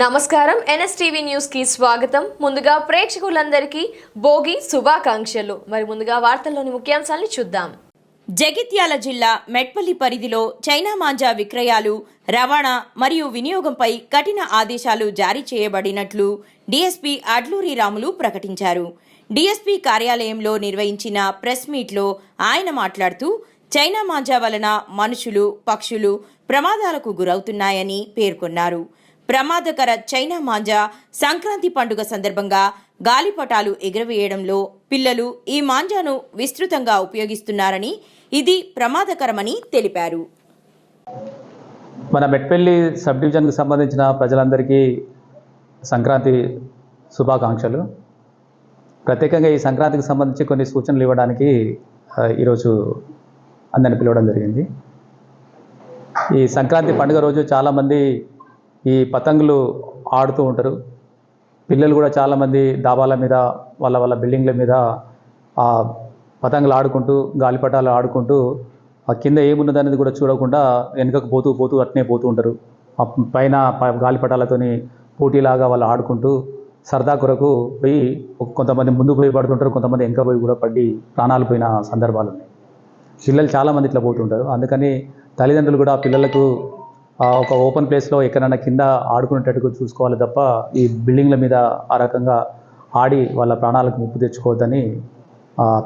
నమస్కారం. ఎన్ఎస్టీవీ న్యూస్కి స్వాగతం. ముందుగా ప్రేక్షకులందరికీ భోగి శుభాకాంక్షలు. మరి ముందుగా వార్తల్లోని ముఖ్యాంశాలను చూద్దాం. జగిత్యాల జిల్లా మెట్పల్లి పరిధిలో చైనా మాంజా విక్రయాలు రవాణా మరియు వినియోగంపై కఠిన ఆదేశాలు జారీ చేయబడినట్లు డీఎస్పీ అడ్లూరి రాములు ప్రకటించారు. డీఎస్పీ కార్యాలయంలో నిర్వహించిన ప్రెస్ మీట్లో ఆయన మాట్లాడుతూ చైనా మాంజా వలన మనుషులు పక్షులు ప్రమాదాలకు గురవుతున్నాయని పేర్కొన్నారు. ప్రమాదకర చైనా మాంజా సంక్రాంతి పండుగ సందర్భంగా గాలిపటాలు ఎగురవేయడంలో పిల్లలు ఈ మాంజాను విస్తృతంగా ఉపయోగిస్తున్నారని ఇది ప్రమాదకరమని తెలిపారు. మన మెట్పల్లి సబ్ డివిజన్కి సంబంధించిన ప్రజలందరికీ సంక్రాంతి శుభాకాంక్షలు. ప్రత్యేకంగా ఈ సంక్రాంతికి సంబంధించి కొన్ని సూచనలు ఇవ్వడానికి ఈరోజు అందరిని పిలవడం జరిగింది. ఈ సంక్రాంతి పండుగ రోజు చాలామంది ఈ పతంగులు ఆడుతూ ఉంటారు. పిల్లలు కూడా చాలామంది డాబాల మీద వాళ్ళ వాళ్ళ బిల్డింగ్ల మీద ఆ పతంగులు ఆడుకుంటూ గాలిపటాలు ఆడుకుంటూ ఆ కింద ఏమున్నది అనేది కూడా చూడకుండా వెనుకకు పోతూ పోతూ అట్నే పోతూ ఉంటారు. ఆ పైన గాలిపటాలతోని పోటీలాగా వాళ్ళు ఆడుకుంటూ సరదా కొరకు పోయి కొంతమంది ముందు పోయి పడుతుంటారు కొంతమంది వెనక పోయి కూడా పడి ప్రాణాలు పోయిన సందర్భాలు ఉన్నాయి. పిల్లలు చాలామంది ఇట్లా పోతుంటారు అందుకని తల్లిదండ్రులు కూడా పిల్లలకు ఒక ఓపెన్ ప్లేస్లో ఎక్కడైనా కింద ఆడుకునేటట్టుగా చూసుకోవాలి తప్ప ఈ బిల్డింగ్ల మీద ఆ రకంగా ఆడి వాళ్ళ ప్రాణాలకు ముప్పు తెచ్చుకోవద్దని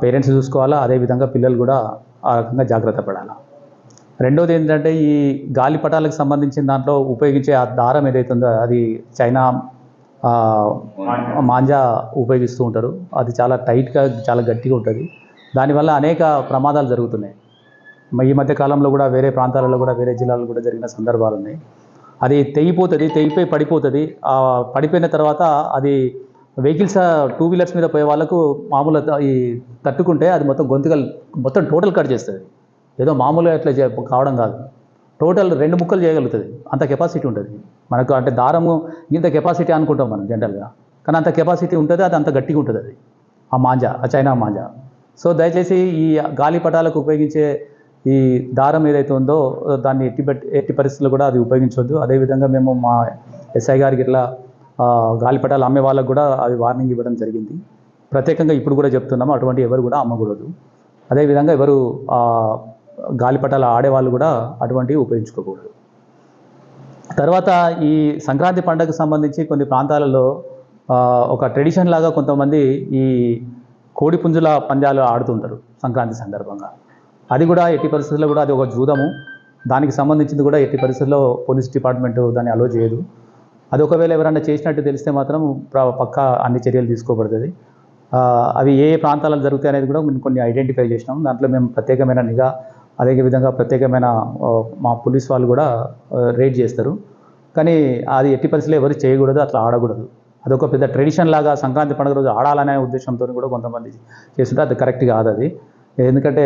పేరెంట్స్ చూసుకోవాలా? అదేవిధంగా పిల్లలు కూడా ఆ రకంగా జాగ్రత్త పడాలి? రెండోది ఏంటంటే ఈ గాలిపటాలకు సంబంధించిన దాంట్లో ఉపయోగించే ఆ దారం ఏదైతుందో అది చైనా మాంజా ఉపయోగిస్తూ ఉంటారు. అది చాలా టైట్గా చాలా గట్టిగా ఉంటుంది. దానివల్ల అనేక ప్రమాదాలు జరుగుతున్నాయి. ఈ మధ్య కాలంలో కూడా వేరే ప్రాంతాలలో కూడా వేరే జిల్లాల్లో కూడా జరిగిన సందర్భాలు ఉన్నాయి. అది తెగిపోతుంది తెగిపోయి పడిపోతుంది. ఆ పడిపోయిన తర్వాత అది వెహికల్స్ టూ వీలర్స్ మీద పోయే వాళ్ళకు మామూలు ఈ తట్టుకుంటే అది మొత్తం గొంతుకలు మొత్తం టోటల్ కట్ చేస్తుంది. ఏదో మామూలుగా ఇట్లా కావడం కాదు. టోటల్ రెండు ముక్కలు చేయగలుగుతుంది. అంత కెపాసిటీ ఉంటుంది. మనకు అంటే దారము ఇంత కెపాసిటీ అనుకుంటాం మనం జనరల్గా. కానీ అంత కెపాసిటీ ఉంటుంది అది అంత గట్టిగా ఉంటుంది అది. ఆ మాంజా ఆ చైనా మాంజా. సో దయచేసి ఈ గాలిపటాలకు ఉపయోగించే ఈ దారం ఏదైతే ఉందో దాన్ని ఎట్టి ఎట్టి పరిస్థితుల్లో కూడా అది ఉపయోగించవద్దు అదేవిధంగా మేము మా ఎస్ఐ గారికి ఇట్లా గాలిపటాలు అమ్మే వాళ్ళకు కూడా అవి వార్నింగ్ ఇవ్వడం జరిగింది. ప్రత్యేకంగా ఇప్పుడు కూడా చెప్తున్నాము అటువంటి ఎవరు కూడా అమ్మకూడదు. అదేవిధంగా ఎవరు గాలిపటాలు ఆడేవాళ్ళు కూడా అటువంటివి ఉపయోగించుకోకూడదు. తర్వాత ఈ సంక్రాంతి పండుగకు సంబంధించి కొన్ని ప్రాంతాలలో ఒక ట్రెడిషన్ లాగా కొంతమంది ఈ కోడిపుంజుల పందాలు ఆడుతుంటారు సంక్రాంతి సందర్భంగా. అది కూడా ఎట్టి పరిస్థితుల్లో కూడా అది ఒక జూదము. దానికి సంబంధించింది కూడా ఎట్టి పరిస్థితుల్లో పోలీస్ డిపార్ట్మెంట్ దాన్ని అలో చేయదు. అది ఒకవేళ ఎవరైనా చేసినట్టు తెలిస్తే మాత్రం పక్కా అన్ని చర్యలు తీసుకోబడుతుంది. అవి ఏ ప్రాంతాలలో జరుగుతాయి అనేది కూడా మేము కొన్ని ఐడెంటిఫై చేసినాం. దాంట్లో మేము ప్రత్యేకమైన నిఘా అదే విధంగా ప్రత్యేకమైన మా పోలీస్ వాళ్ళు కూడా రేడ్ చేస్తారు. కానీ అది ఎట్టి పరిస్థితులు ఎవరు చేయకూడదు అట్లా ఆడకూడదు. అదొక పెద్ద ట్రెడిషన్ లాగా సంక్రాంతి పండుగ రోజు ఆడాలనే ఉద్దేశంతో కూడా కొంతమంది చేస్తుంటే అది కరెక్ట్ కాదు అది. ఎందుకంటే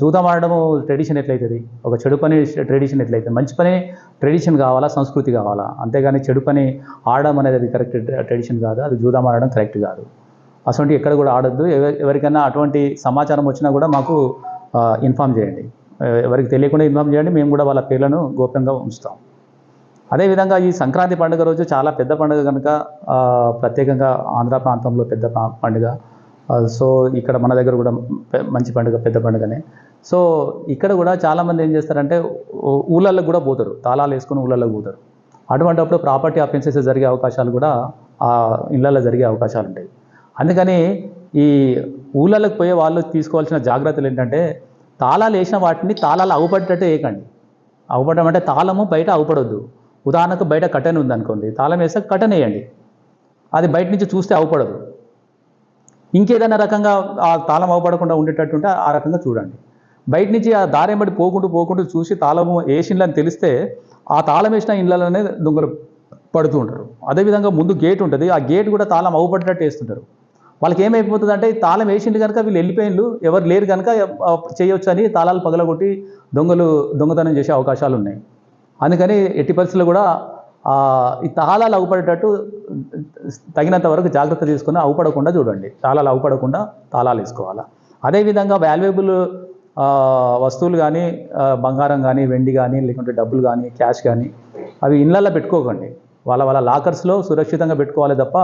జూదం ఆడడము ట్రెడిషన్ ఎట్లయితుంది? ఒక చెడు పని ట్రెడిషన్ ఎట్లయితుంది? మంచి పని ట్రెడిషన్ కావాలా సంస్కృతి కావాలా? అంతేగాని చెడు పని ఆడడం అనేది అది కరెక్ట్ ట్రెడిషన్ కాదు అది జూదం ఆడడం కరెక్ట్ కాదు. అటువంటి ఎక్కడ కూడా ఆడద్దు. ఎవరికైనా అటువంటి సమాచారం వచ్చినా కూడా మాకు ఇన్ఫామ్ చేయండి. ఎవరికి తెలియకుండా ఇన్ఫామ్ చేయండి మేము కూడా వాళ్ళ పేర్లను గోప్యంగా ఉంచుతాం. అదేవిధంగా ఈ సంక్రాంతి పండుగ రోజు చాలా పెద్ద పండుగ కనుక ప్రత్యేకంగా ఆంధ్ర ప్రాంతంలో పెద్ద పండుగ. Uh, సో ఇక్కడ మన దగ్గర కూడా మంచి పండుగ పెద్ద పండుగనే. సో ఇక్కడ కూడా చాలామంది ఏం చేస్తారంటే ఊళ్ళల్లో కూడా పోతారు. తాళాలు వేసుకొని ఊళ్ళల్లో పోతారు. అటువంటిప్పుడు ప్రాపర్టీ అఫెన్సెస్ జరిగే అవకాశాలు కూడా ఆ ఇళ్ళల్లో జరిగే అవకాశాలు ఉంటాయి. అందుకని ఈ ఊళ్ళలోకి పోయే వాళ్ళు తీసుకోవాల్సిన జాగ్రత్తలు ఏంటంటే తాళాలు వేసిన వాటిని తాళాలు అవుపడేటట్టు వేయకండి అవుపడడం అంటే తాళము బయట అవుపడొద్దు. ఉదాహరణకు బయట కటన్ ఉందనుకోండి తాళం వేస్తే కటన్ వేయండి. అది బయట నుంచి చూస్తే అవుపడదు. ఇంకేదైనా రకంగా ఆ తాళం అవపడకుండా ఉండేటట్టు ఉంటే ఆ రకంగా చూడండి. బయట నుంచి ఆ దారెంబడి పోకుండా పోకుంటూ చూసి తాళము వేసిండ్లని తెలిస్తే ఆ తాళం వేసిన ఇండ్లలోనే దొంగలు పడుతూ ఉంటారు. అదేవిధంగా ముందు గేట్ ఉంటుంది. ఆ గేట్ కూడా తాళం అవపడేటట్టు వేస్తుంటారు. వాళ్ళకి ఏమైపోతుంది అంటే తాళం వేసిండు కనుక వీళ్ళు వెళ్ళిపోయిండ్రు ఎవరు లేరు కనుక చేయొచ్చని చేయొచ్చు అని తాళాలు పగలగొట్టి దొంగలు దొంగతనం చేసే అవకాశాలు ఉన్నాయి. అందుకని ఎట్టి పరిస్థితుల్లో కూడా ఈ తాళాలు అవుపడేటట్టు తగినంత వరకు జాగ్రత్త తీసుకుని అవుపడకుండా చూడండి. తాళాలు అవుపడకుండా తాళాలు వేసుకోవాలి. అదేవిధంగా వాల్యుయబుల్ వస్తువులు కానీ బంగారం కానీ వెండి కానీ లేకుంటే డబ్బులు కానీ క్యాష్ కానీ అవి ఇళ్ళల్లో పెట్టుకోకండి. వాళ్ళ వాళ్ళ లాకర్స్లో సురక్షితంగా పెట్టుకోవాలి తప్ప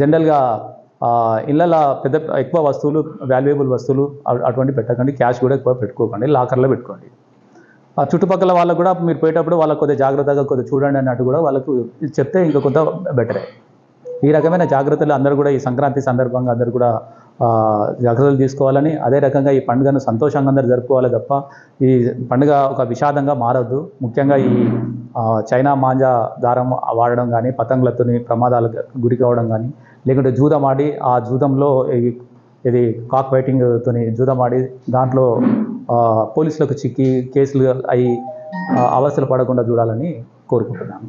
జనరల్గా ఇళ్ళ పెద్ద ఎక్కువ వస్తువులు వాల్యుయబుల్ వస్తువులు అటువంటి పెట్టకండి. క్యాష్ కూడా ఎక్కువ పెట్టుకోకండి. లాకర్లో పెట్టుకోండి. ఆ చుట్టుపక్కల వాళ్ళకు కూడా మీరు పోయేటప్పుడు వాళ్ళకు కొద్దిగా జాగ్రత్తగా కొద్దిగా చూడండి అన్నట్టు కూడా వాళ్ళకు చెప్తే ఇంకా కొంత బెటరే. ఈ రకమైన జాగ్రత్తలు అందరూ కూడా ఈ సంక్రాంతి సందర్భంగా అందరూ కూడా జాగ్రత్తలు తీసుకోవాలని అదే రకంగా ఈ పండుగను సంతోషంగా అందరూ జరుపుకోవాలి తప్ప ఈ పండుగ ఒక విషాదంగా మారద్దు. ముఖ్యంగా ఈ చైనా మాంజా దారం వాడడం కానీ పతంగులతోని ప్రమాదాలకు గురి కావడం కానీ లేకుంటే జూదం ఆడి ఆ జూదంలో ఇది కాక్ ఫైటింగ్తోని జూదం ఆడి దాంట్లో పోలీసులకు చిక్కి కేసులు అయి అవస్థలు పడకుండా చూడాలని కోరుకుంటున్నాను.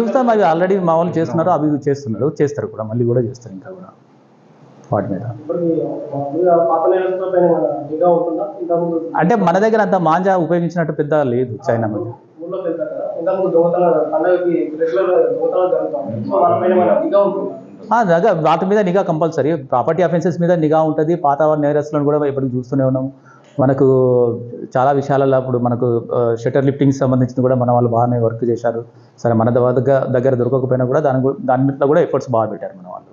చూస్తాం. అవి ఆల్రెడీ మా వాళ్ళు చేస్తున్నారు. అవి చేస్తున్నారు. చేస్తారు కూడా. మళ్ళీ కూడా చేస్తారు ఇంకా కూడా. వాటి మీద. అంటే మన దగ్గర అంత మాంజా ఉపయోగించినట్టు పెద్ద లేదు చైనా మీద ఊళ్ళోకి వెళ్తారు దొంగతనాలు పండగకి రెగ్యులర్ దొంగతనాలు జరుగుతాయి. సో వాళ్ళ పైన మన నిఘా ఉంటుంది? ఆ, వాటి మీద నిఘా కంపల్సరీ. ప్రాపర్టీ అఫెన్సెస్ మీద నిఘా ఉంటుంది. పాత నేరస్తులను కూడా ఇప్పుడు చూస్తూనే ఉన్నాం మనకు చాలా విషయాలలో అప్పుడు మనకు షటర్ లిఫ్టింగ్ సంబంధించి కూడా మన వాళ్ళు బాగానే వర్క్ చేశారు. సరే మన దగ్గర దగ్గర దొరకకపోయినా కూడా దాని దాని మీద కూడా ఎఫర్ట్స్ బాగా పెట్టారు మన వాళ్ళు.